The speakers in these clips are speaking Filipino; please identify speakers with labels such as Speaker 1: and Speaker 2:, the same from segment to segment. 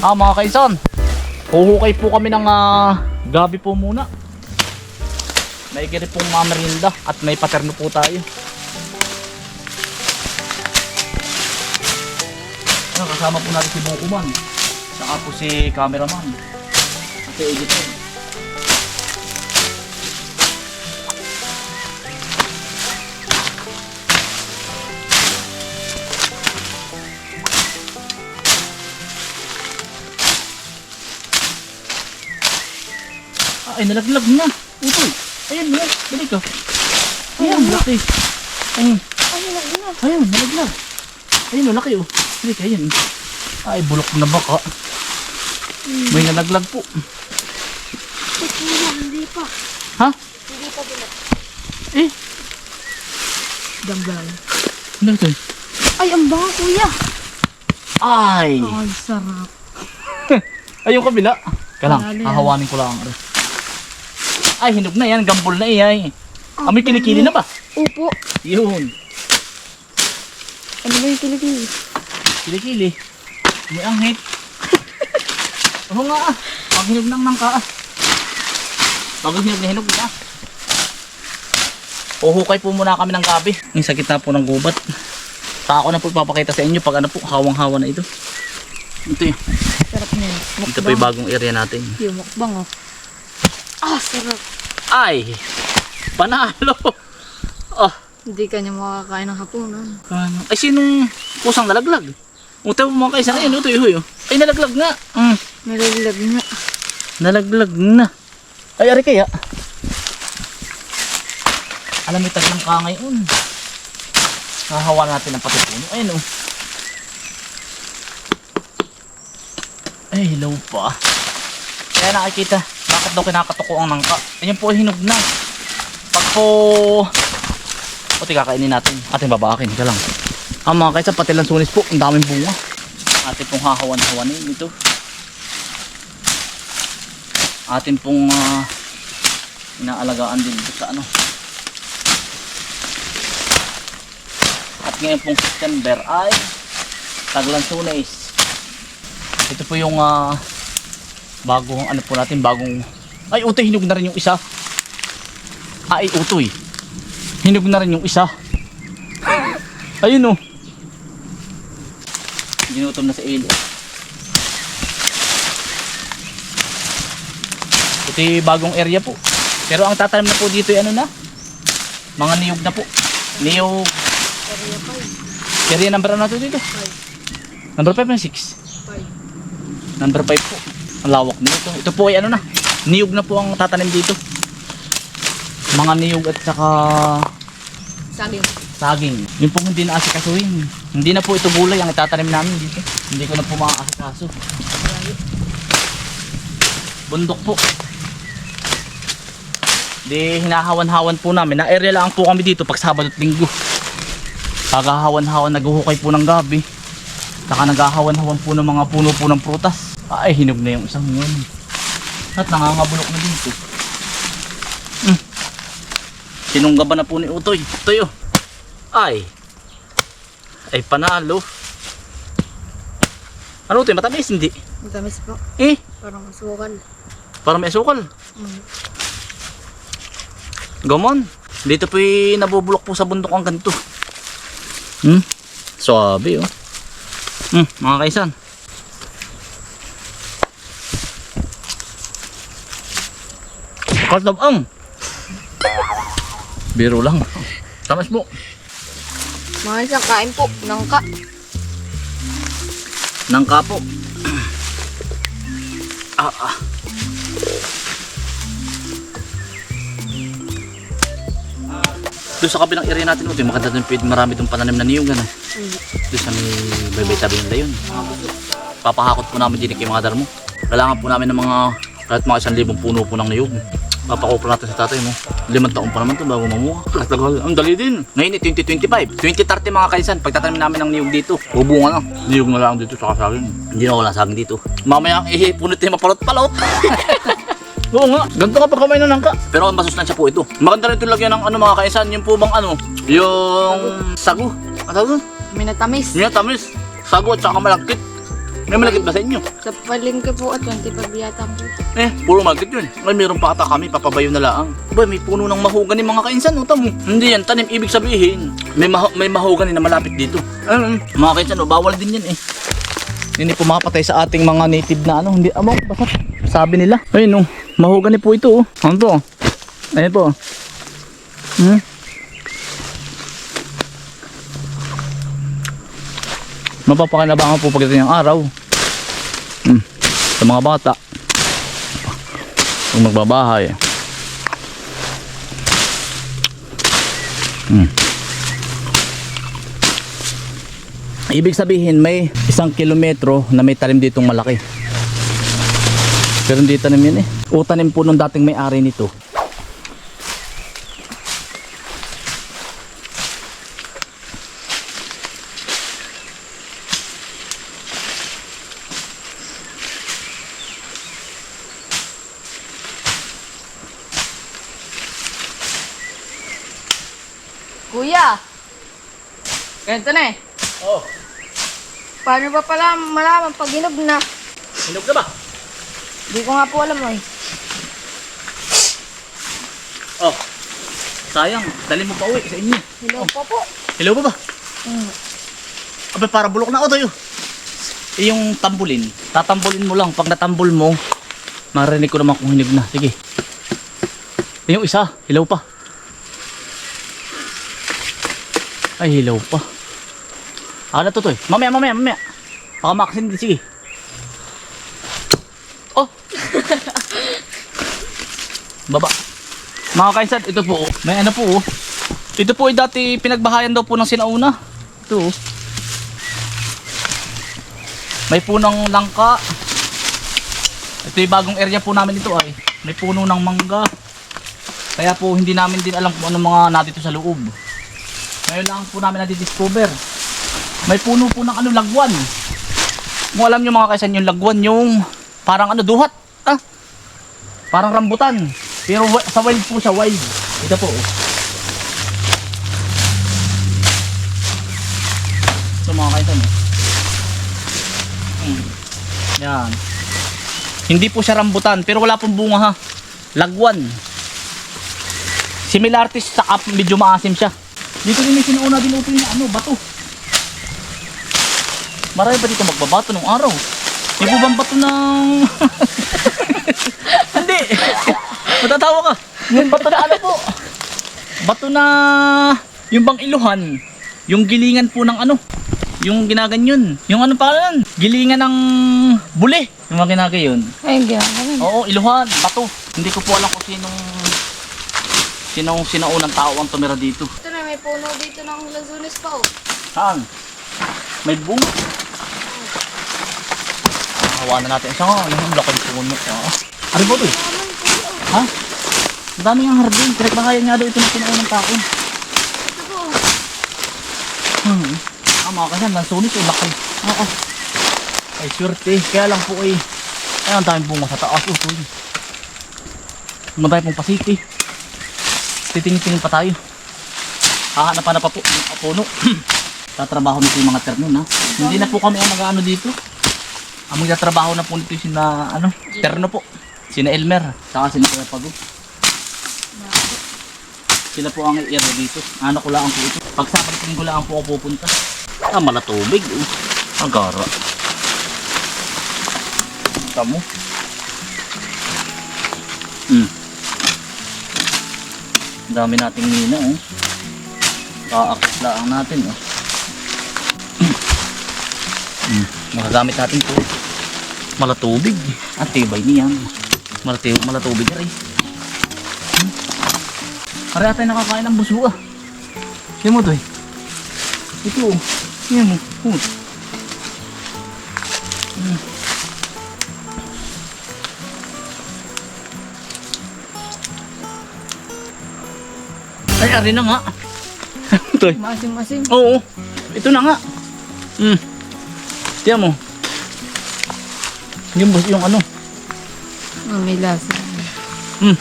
Speaker 1: Ah mga kaisan, huhukay po kami ng ah, gabi po muna. May giri pong mamerinda at may paterno po tayo. Kasama po natin si Bukuman. Saka po si cameraman. At si editor. Ay, nalaglag na. Utoy. Ayan na. Balik ka. Ayan, laki. Ayun.
Speaker 2: Ay, nalaglag.
Speaker 1: Ayun, nalaglag. Ayun, oh, laki oh. Balik, ayun. Ay, bulok na baka. May nalaglag po.
Speaker 2: Hindi pa.
Speaker 1: Ha?
Speaker 2: Hindi pa din.
Speaker 1: Eh,
Speaker 2: Damdam.
Speaker 1: ano ito?
Speaker 2: Ay, ang baka kuya.
Speaker 1: Ay!
Speaker 2: Ay, sarap.
Speaker 1: Ay, yung kabila.
Speaker 2: Malalim.
Speaker 1: hahawanin ko lang. Ay, hinog na yan. Gambol na eh. Ay. Ah, kilikili na ba?
Speaker 2: Upo.
Speaker 1: Yun.
Speaker 2: Ano ba yung kilikili?
Speaker 1: Kilikili. May anghit. Oo nga ah. Pag hinog ng nangka ah. Pag hinog na hinog na. Uhukay po muna kami ng gabi. Yung sa gitna po ng gubat. Saka ako na po ipapakita sa inyo pag ano po, hawang-hawa na ito. Ito yun.
Speaker 2: Sarap niyan.
Speaker 1: Ito po yung bagong area natin.
Speaker 2: Yung mukbang oh. Ah, sarap.
Speaker 1: Ay! Panalo! Oh,
Speaker 2: Hindi ka niya makakain ng hapunan.
Speaker 1: ano? Ay, sinong pusang nalaglag? Utaw mo mga kaisa na yun, ito yun. Ay, nalaglag nga. Mm.
Speaker 2: Nalaglag nga.
Speaker 1: Nalaglag na. Ay, ari kaya. Alam mo, tagang ka ngayon. Nahawa natin ang patipuno. Ayun oh. Ay, hello pa. Kaya nakikita, bakit daw kinakatoko ang nangka? Ayan po, hinog na. Pag po... Puti kakainin natin. Ating babakin ka lang. Ah, mga kaisa, pati lang sunis po. Ang daming bunga. Ating pong hahawan-hawanin ito atin pong ah, inaalagaan din dito sa ano. At ngayon pong September ay Taglansunes. Ito po yung ah, bagong ano po natin, bagong ay utoy hinog na rin yung isa. Ay utoy. Hinog na rin yung isa. Ayun oh. Ginutom na sa Eli. Ito yung bagong area po. Pero ang tatanim na po dito ay ano na? Mga niyog na po. Niyog.
Speaker 2: Area pa yun.
Speaker 1: Area number ano na to dito? Number 5 na 6.
Speaker 2: Five.
Speaker 1: Number 5 po. Ang lawak nito. Ito po ay ano na? Niyog na po ang tatanim dito. Mga niyog at saka
Speaker 2: Saging.
Speaker 1: saging. Yung pong hindi na asikasuhin. Hindi na po ito gulay ang itatanim namin dito. Hindi ko na po makakasikaso. Bundok po. Di hinahawan-hawan po namin. Na area lang po kami dito pag Sabado at Linggo. Kagahawan-hawan naghuhukay po ng gabi. Saka naghahawan-hawan po ng mga puno po ng prutas. Ay, hinog na yung isang yun. At nangangabulok na dito. Hmm. Sinunggaban na po ni Utoy. Utoy oh. Ay. Ay panalo. Ano Utoy? Matamis hindi?
Speaker 2: Matamis po.
Speaker 1: Eh,
Speaker 2: Parang masukal.
Speaker 1: parang may asukal.
Speaker 2: Mm.
Speaker 1: Gamon. Dito po yung nabubulok po sa bundok ang ganito. Hmm? Sabi oh. Hmm, mga kaisan. Kaltabang. Biro lang. Tamas po.
Speaker 2: Mga isang kain po. Nangka.
Speaker 1: Nangka po. ah, ah. Doon sa kabilang area natin, ito, maganda doon, pwede marami doon pananim na niyog, ano.
Speaker 2: Mm.
Speaker 1: Doon sa may baybay tabi nila yun. Papahakot po namin din kay mga darmo. Kailangan po namin ng mga kahit mga isang libong puno po ng niyog. Papakopra natin sa tatay mo. Limang taon pa naman to bago mamuha. Tagal, ang dali din. Ngayon eh, 2025. 2030 mga kaisan, pagtatanim namin ng niyog dito. Bubunga na. Niyog na lang dito sa saging. Hindi na wala saging dito. Mamaya ang ihi, punot tayo mapalot-palot. Oo nga, ganito ka pag kamay na nangka. Pero ang masustansya po ito. Maganda rin ito lagyan ng ano mga kaisan, yung po bang ano, yung sagu. Ano tawag doon?
Speaker 2: May natamis.
Speaker 1: Yung tamis. Sagu at saka malagkit. May malagkit ba sa inyo?
Speaker 2: Sa palengke po at 25 yata po.
Speaker 1: Eh, puro malagkit yun. May meron pa ata kami, papabayo na laang. Ba, may puno ng mahogani mga kainsan, no, tamo. Hindi yan, tanim, ibig sabihin. May, maho may mahogani na malapit dito. Ano, mga kainsan, no, bawal din yan eh. Hindi pumapatay sa ating mga native na ano, hindi, amo, basta sabi nila. Ayun, no, mahogani po ito, oh. Ano to? Ayun po. Hmm? Mapapakinabangan po pagdating ng araw. Sa mga bata. Kung magbabahay. Hmm. Ibig sabihin may isang kilometro na may tanim ditong malaki. Pero hindi tanim yan eh. O po nung dating may-ari nito.
Speaker 2: Kuya! Ganito na eh.
Speaker 1: Oh,
Speaker 2: Paano ba pala malaman pag hinog na?
Speaker 1: hinog na ba?
Speaker 2: Hindi ko nga po alam eh.
Speaker 1: Oh. Sayang, dali mo pa uwi sa inyo.
Speaker 2: Hinog pa po.
Speaker 1: Hello ba ba?
Speaker 2: Hmm.
Speaker 1: Abay, para bulok na ako tayo. Eh, yung tambulin, tatambulin mo lang. Pag natambol mo, marinig ko naman kung hinig na. Sige. Eh, yung isa, hilaw pa. Ay, hilaw pa. Ah, na to to eh. Mamaya, mamaya, mamaya. Baka makasin din, sige. Oh! Baba. Mga kainsan, ito po, may ano po, oh. Ito po ay dati pinagbahayan daw po ng sinauna. Ito, oh. May punong langka. Ito yung bagong area po namin ito ay. May puno ng mangga. Kaya po hindi namin din alam kung ano mga nandito sa loob. Ngayon lang po namin nadidiscover. May puno po ng ano lagwan. Kung alam nyo mga kaisan yung lagwan yung parang ano duhat. Ah, parang rambutan. Pero sa wild po siya wild. Ito po. Ito mga kaisan. oh. Hmm. Yan. Hindi po siya rambutan pero wala pong bunga ha. Lagwan. Similarities sa up, medyo maasim siya. Dito din may sinuuna din ito yung ano, bato. Marami pa dito magbabato nung araw. Po bang bato ng... Hindi. Matatawa ka. Yung bato na ano po. Bato na... Yung bang iluhan. Yung gilingan po ng ano. Yung ginaganyon. Yung ano pa nun? Gilingan ng buli. Yung mga ginagayon.
Speaker 2: Ayun, ginagawa.
Speaker 1: Oo, iluhan, bato. Hindi ko po alam kung sinong sinong sinaunang tao ang tumira dito.
Speaker 2: Ito na, may puno dito ng lazunes pa oh.
Speaker 1: Saan? May bunga. Hawa na natin. Siya nga, yung laki ng puno. Ah. Ano ba ito eh? Ha? Ang dami ang hardin. Pinagbahayan nga daw ito ng sinaunang tao.
Speaker 2: Ito po.
Speaker 1: Hmm. Ah, mga kasan, lansunis o laki. Oo. Ay, swerte. Kaya lang po ay, ay, ang daming bunga sa taas. Oh, tuloy. Matay pong pasiti. Titingin-tingin pa tayo. Hahanapan na pa po yung puno. Tatrabaho nito yung mga terno na. Hindi na po kami ang mag-ano dito. Ang magtatrabaho na po nito yung sina, ano, terno po. Sina Elmer, saka sina Kuya Pagod. Sila po ang i-area dito. Ano ko lang po ito. Pag sa ko lang po ako pupunta. Ah, malatubig. Oh. Agara. Tamo. Hmm. Ang dami nating mina, oh. Kaakit lang natin, oh. Magagamit natin to. Malatubig. Ang tibay niyan. Malatubig, malatubig na rin. Hmm. Pare tayo nakakain ng buso, ah. Yan mo to, eh. Ito, oh. Yan mo. Oh. Hmm. Ay, ari na nga. Ito.
Speaker 2: Masim-masim.
Speaker 1: Oo. Ito na nga. Hmm. Tiyan mo. Yung, yung ano.
Speaker 2: Oh, may lasa.
Speaker 1: Hmm.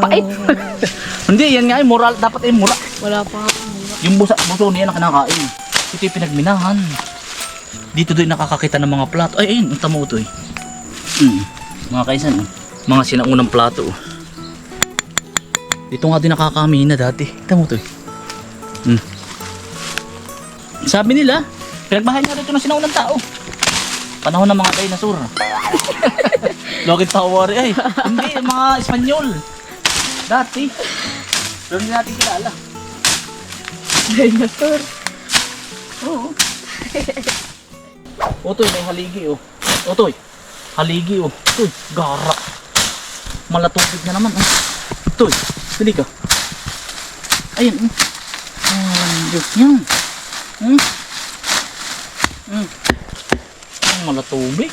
Speaker 2: Pait.
Speaker 1: Hindi, yan nga ay moral. Dapat ay mura.
Speaker 2: Wala pa mura.
Speaker 1: Yung busa, buso niya na kinakain. Ito yung pinagminahan. Dito doon nakakakita ng mga plato. Ay, ayun, ang tamo ito eh. Hmm. Mga kaisan, oh. mga sinaunang plato. oh. Dito nga din nakakamina dati. Tamo ito eh. Hmm. Sabi nila, pinagbahay nga dito ng sinaunang tao. Panahon ng mga dinosaur. Lokit tawari ay. Hindi, mga Espanyol. Dati. Pero hindi natin kilala.
Speaker 2: Dinosaur.
Speaker 1: Oo. Otoy, may haligi oh. Otoy, haligi oh. Otoy, gara. Malatupit na naman oh. Otoy, dali ka. Ayun oh. Diyos niyan. Hmm? Hmm. Ang malatubig.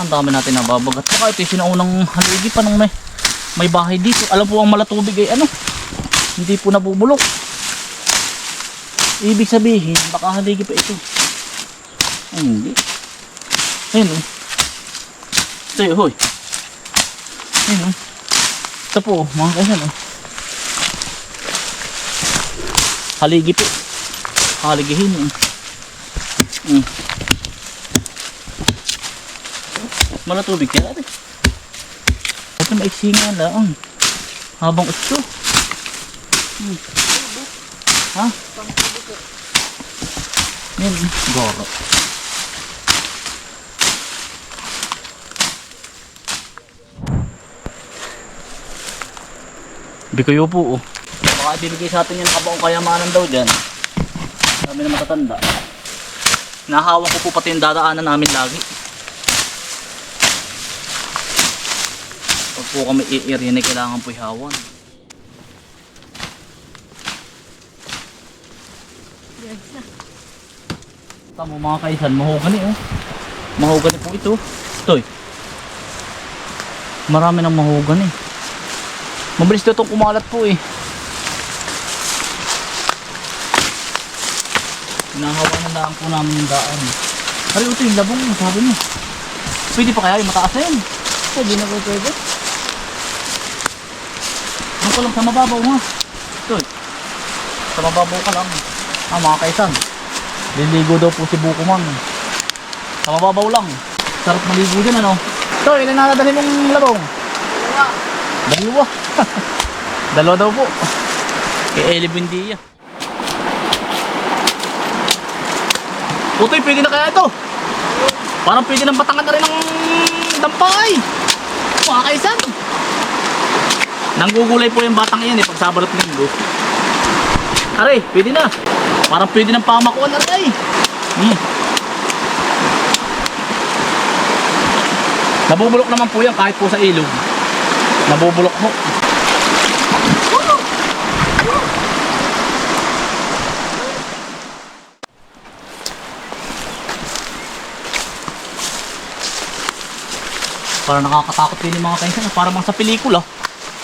Speaker 1: Ang dami natin nababagat. Baka ito yung sinaunang haligi pa nung may, may bahay dito. Alam po ang malatubig ay ano. Hindi po nabubulok. Ibig sabihin, baka haligi pa ito. Ay, hindi. Ayun oh. Ito yun, hoy. Ayun oh. Ito po, oh, mga kaisan oh. Haligi po. Haligihin oh. Mm. Malatubig kaya rin. Ito maiksi nga lang. Habang ito. Hmm. Ha? Yan, goro. Bikoyo po oh. Baka ibibigay sa atin yung kabaong kayamanan daw dyan. Sabi na matatanda. Nahawak ko po pati yung dadaanan namin lagi. Pag po kami i-area kailangan po ihawan. Tamo mga kaisan, mahogani oh. Mahogani po ito. Toy. Marami ng mahogani. Mabilis daw itong kumalat po eh. Hinahawa na lang po namin yung daan. Pare, ito yung labong sabi mo. Pwede pa kaya yung mataas na yun?
Speaker 2: Pwede na po pwede.
Speaker 1: Ano ko lang sa mababaw ha? Toy. Sa mababaw ka lang. Ah, mga kaisan. Liligo daw po si Bukuman. Sa mababaw lang. Sarap maligo dyan ano. Toy, ilan na nadali mong labong? Dalawa. Dalawa daw po. Kay Eli Buendia. Utoy, pwede na kaya ito? Parang pwede nang batangan na rin ng dampay. Mga kaisan. Nanggugulay po yung batang yan eh pag Sabado at Linggo. Aray, pwede na. Parang pwede ng pamakuan aray. Hmm. Nabubulok naman po yan kahit po sa ilog. Nabubulok po. Parang nakakatakot din yung mga kaisan. Parang mga sa pelikula.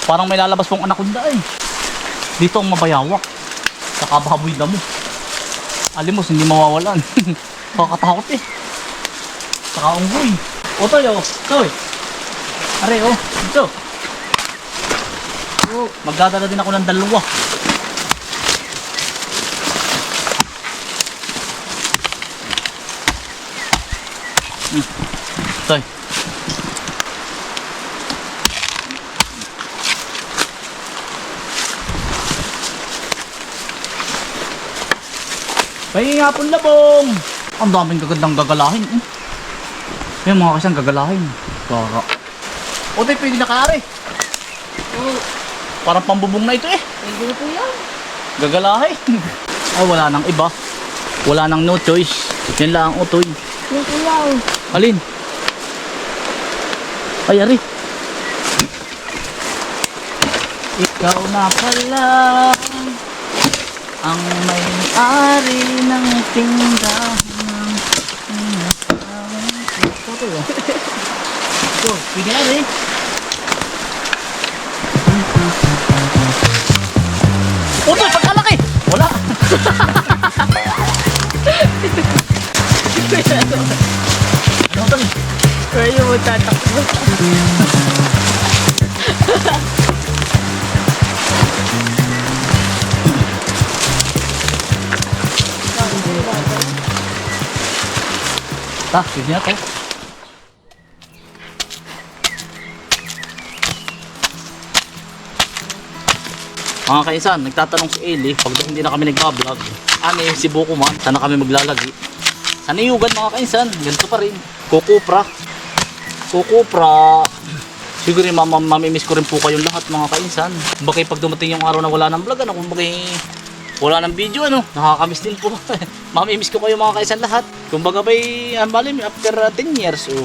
Speaker 1: Parang may lalabas pong anaconda eh. Dito ang mabayawak. Saka baboy damo. Alimos, hindi mawawalan. Nakakatakot eh. Saka unggoy. O tayo, toy. Are, oh. Ito. Magdadala din ako ng dalawa. Hmm. Pahingi nga pong labong. Ang daming gagandang gagalahin. Eh. Yung mga kasang gagalahin. Kara. O tayo pwede na kare.
Speaker 2: Oo.
Speaker 1: Parang pambubong na ito eh.
Speaker 2: Pwede po yan.
Speaker 1: Gagalahin. Ay wala nang iba. Wala nang no choice. Yan lang ang utoy.
Speaker 2: Yung kuyaw.
Speaker 1: Alin? Ay ari. Ikaw na pala ang may-ari ng tindahan ng tinatawag ko. Ito to yun. Ito, pwede na rin. Utoy, pagkalaki! Wala! Ano to?
Speaker 2: Pwede mo tatakbo.
Speaker 1: Ta, pwede na to. Mga kaisan, nagtatanong si Eli, pag hindi na kami nagbablog, ano eh, si Buko man, saan na kami maglalagi? Sa niyugan mga kaisan, ganito pa rin. Kukupra. Kukupra. Siguro yung mam mamimiss ko rin po kayong lahat mga kainsan. Kumbaga pag dumating yung araw na wala ng vlog, ano, kumbaga wala ng video, ano, nakakamiss din po. mamimiss ko kayo mga kaisan lahat. Kumbaga ba'y, ang malim, after uh, 10 years, oh,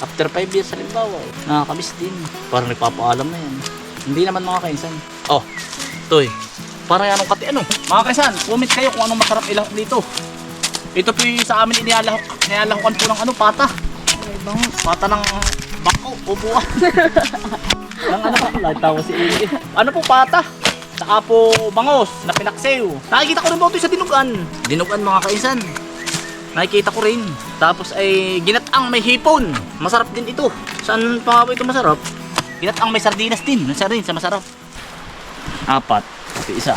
Speaker 1: after 5 years halimbawa, oh, nakakamiss din. Parang nagpapaalam na yan. Hindi naman mga kainsan. Oh, toy. Parang yan ang kati, ano. Mga kaisan, comment kayo kung anong masarap ilang dito. Ito po yung sa amin inialahok, inialahokan po ng ano, pata. Pata ng bako, upuan. Ang ano pa, tawa si Eli. Ano po pata? Saka po bangos na pinaksew. Nakikita ko rin po ito sa dinugan. Dinugan mga kaisan. Nakikita ko rin. Tapos ay ginataang may hipon. Masarap din ito. Saan pa nga ba ito masarap? Ginataang may sardinas din. Nasa rin sa masarap. Apat. Okay, isa.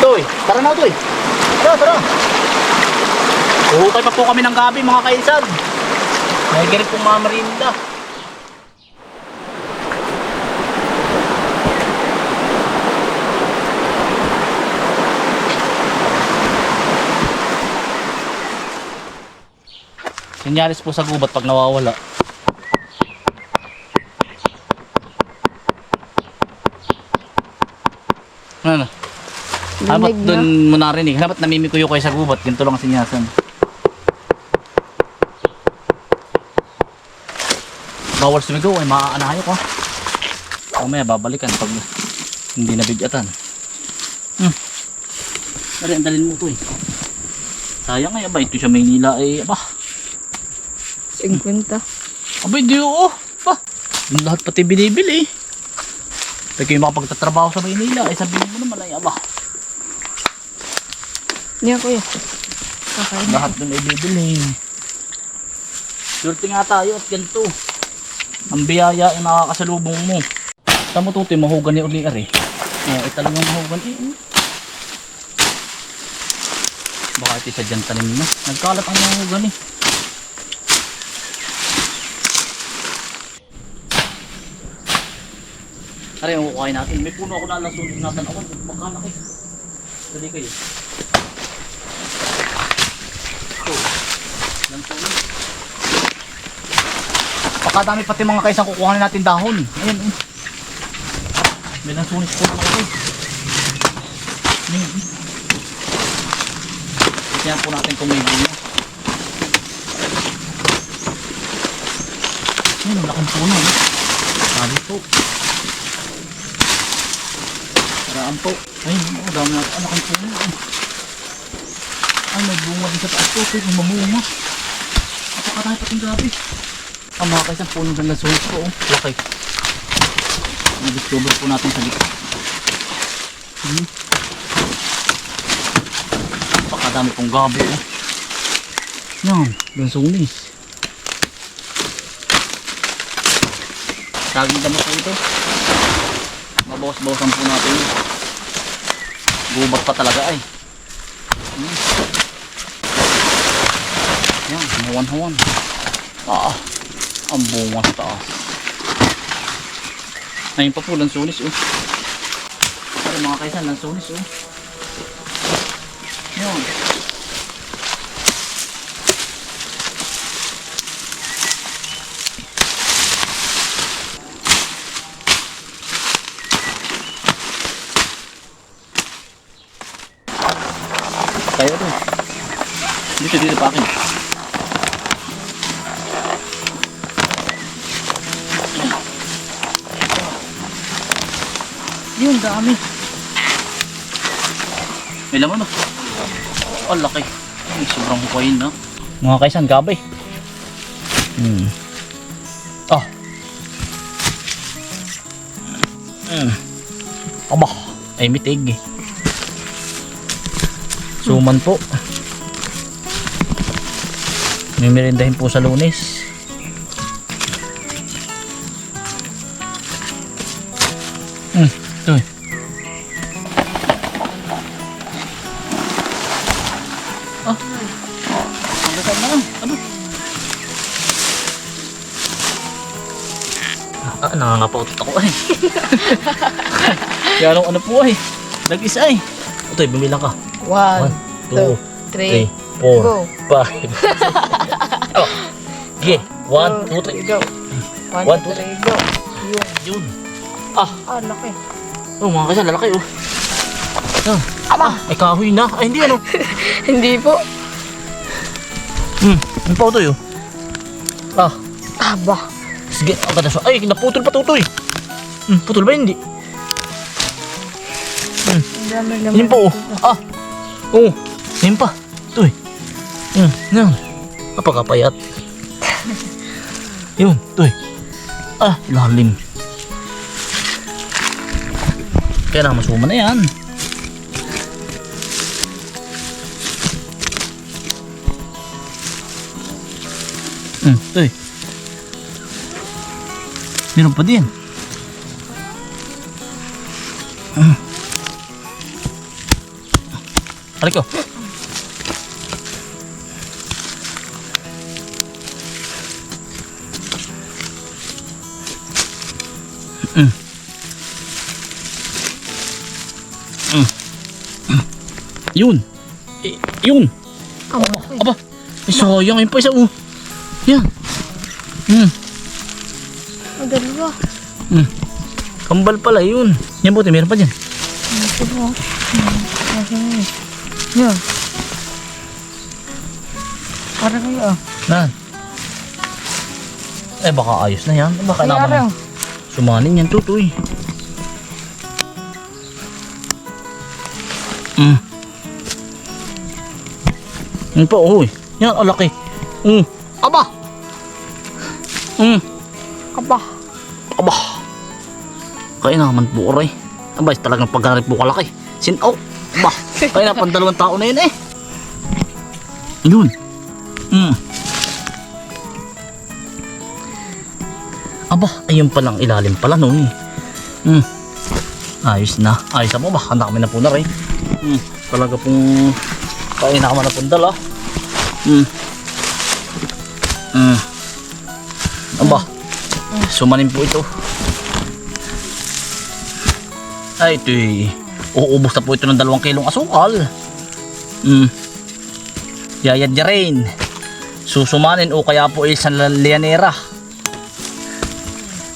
Speaker 1: Toy, tara na Toy. Tara, tara. Uhukay pa po kami ng gabi mga kainsan. May ganit pong mga merinda. Sinyalis po sa gubat pag nawawala. Ano?
Speaker 2: Lamig na.
Speaker 1: doon mo narinig. Habat namimikuyo kayo sa gubat. Ganito lang ang sinyasan. Bawal sumigaw ay maaanayo ko. Mamaya babalikan pag hindi nabigatan. Hmm. Dari, ang dalin mo to eh. Sayang ay, aba, ito sa Maynila ay, aba.
Speaker 2: 50.
Speaker 1: Aba, hindi oo. Pa. Yung lahat pati binibili eh. Pag kayo makapagtatrabaho sa Maynila, ay sabihin mo naman ay, aba.
Speaker 2: Niya kuya. Kakain.
Speaker 1: Lahat doon ay bibili. Swerte nga tayo at ganito. Ang biyaya ay nakakasalubong mo. Tamo tuti, mahugan ni uli ari. Oo, ay talagang mahugan eh. oh. Baka ito sa dyan tanim na. Nagkalat ang mahugan eh. Ari, ang kukuhain natin. May puno ako na lasunin natin. Ako, magkalaki. Dali kayo. Ito. Yan po yun. Pakadami pati mga kaisang kukuhanin natin dahon. Ayan. Oh. May lansunis po naman ako. Ayan. oh. Tignan po natin kung may bunga. Ayan, laking puno. No? Sabi po. Paraan po. Ayun, oh, dami natin. Ang laking puno. Ay, may bunga din sa taas po. Ito, mamunga. Napakadami pating gabi. Ang mga kaisang puno ng lansunis po. Oh. Laki. Na-discover po natin sa likod. Hmm. Napakadami pong gabi. Oh. Yan, lansunis. Saging damo po ito. Mabawas-bawasan po natin. Gubat pa talaga ay. Hmm. Yan, hawan-hawan. Ah, ang bunga sa taas. Ayun pa po, lansunis oh. Ay, mga kaisan, lansunis oh. May laman oh. Oh, laki. Ay, sobrang hukayin na. Mga kaisan, gabay. Hmm. Ah. Hmm. Aba, ay mitig. Suman po. May merindahin po sa lunes. Hmm, ito eh. ang ano po ay. Nag-isa ay. Utoy, bumilang ka.
Speaker 2: One,
Speaker 1: One, two,
Speaker 2: three,
Speaker 1: three, four,
Speaker 2: go.
Speaker 1: five. oh. Sige, one, two, three.
Speaker 2: go. One,
Speaker 1: One,
Speaker 2: two,
Speaker 1: two,
Speaker 2: three, go. Yun.
Speaker 1: Yun. Ah,
Speaker 2: Ah, laki.
Speaker 1: oh mga kasal, lalaki oh. Ah, ah, ay kahoy na. Ay, hindi ano.
Speaker 2: Hindi po.
Speaker 1: Hmm, ano pa utoy oh. Ah,
Speaker 2: Aba.
Speaker 1: sige, ang ganda siya. Ay, naputol pa tutoy. Hmm, putol ba hindi?
Speaker 2: Naman.
Speaker 1: Yun pa oh. Ah. Oh. Yun pa. Ito eh. Yun. Yan. Napakapayat. Yun. Ito eh. Ah. Lalim. Kaya na masuma na yan. Hmm. Ito eh. Meron pa din. Aray ko. Mm. Mm. Yun. Eh, yun.
Speaker 2: Laki.
Speaker 1: Aba. Eh, sayang. Ayun pa isa. Oh. Yan. Mm.
Speaker 2: Ang dalawa.
Speaker 1: Mm. Kambal pala yun. Yan buti. Meron pa dyan.
Speaker 2: Po. Yan. Parang kayo ah.
Speaker 1: Na. Eh baka ayos na yan. Baka
Speaker 2: Ay,
Speaker 1: naman
Speaker 2: araw.
Speaker 1: sumanin yan tutoy. Mm. Yan pa, uy. Yan, ang laki. Aba! Mm. Kaya naman po, aray. Aba, talagang pagkarip po kalaki. Sin, oh! Aba! Kaya na, pandalawang tao na yun eh. Yun. Mm. Aba, ayun palang ilalim pala noon eh. Mm. Ayos na. Ayos na po ba? Handa kami na po na rin. Mm. Talaga pong kaya na kami na pong dala. Mm. Mm. Aba. Sumanin po ito. Ay, ito eh. Uubos na po ito ng dalawang kilong asukal. Mm. Yayadya rin. Susumanin o kaya po isang lianera.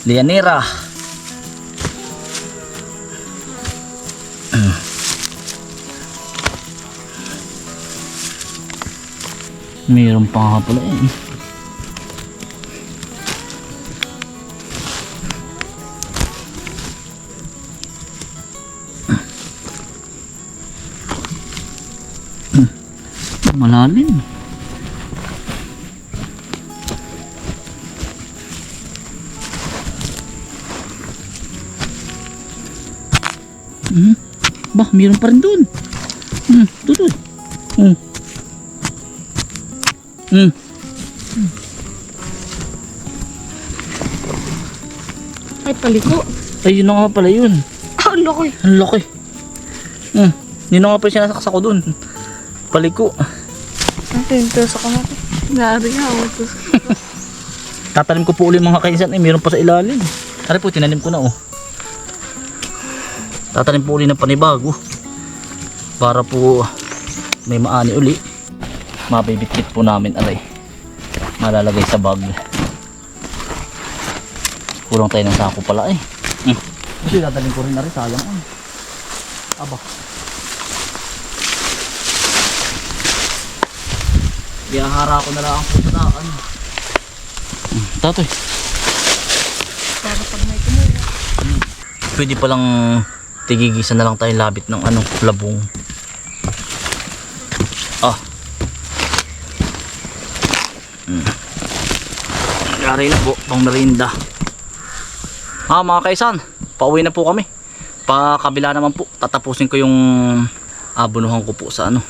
Speaker 1: Lianera. Mm. Mayroon pa nga pala eh. Malalim. Hmm. Bah, meron pa rin doon. Hmm, doon. Hmm. Hmm.
Speaker 2: Ay, paliko.
Speaker 1: Ay, yun na nga pala yun.
Speaker 2: Ah, ang laki.
Speaker 1: Ang laki. Hmm. Yun na nga pala sinasaksa ko doon. Paliko.
Speaker 2: Natin, tusok ko natin. Nari nga, tusok.
Speaker 1: Tatanim ko po ulit mga kaisan. Eh, meron pa sa ilalim. Tara po, tinanim ko na oh. Tatanim po ulit ng panibago. Para po may maani uli. Mabibitbit po namin aray. Malalagay sa bag. Kulang tayo ng sako pala eh. Hmm. Kasi tatanim ko rin aray. Sayang ay. Aba. Iyahara ko na lang ang. Hmm. Tatoy.
Speaker 2: Para pag may tumulong.
Speaker 1: pwede palang tigigisa na lang tayong labit ng ano, labong. Ah. Hmm. Yari na po, pang merienda. Ah, mga kaisan, pauwi na po kami. Pa kabila naman po, tatapusin ko yung abunuhan ko po sa ano,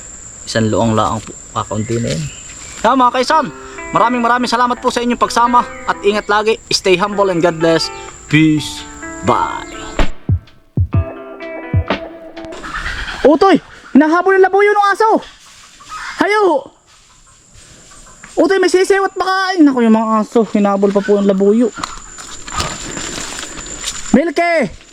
Speaker 1: isang luang laang po, kakaunti na yun. Ah, mga kaisan, maraming maraming salamat po sa inyong pagsama at ingat lagi. Stay humble and God bless. Peace. Bye. Utoy! Hinahabol ng labuyo ng aso! Hayo! Utoy, may sisiw at makain. Naku, yung mga aso, hinahabol pa po ng labuyo. Milky!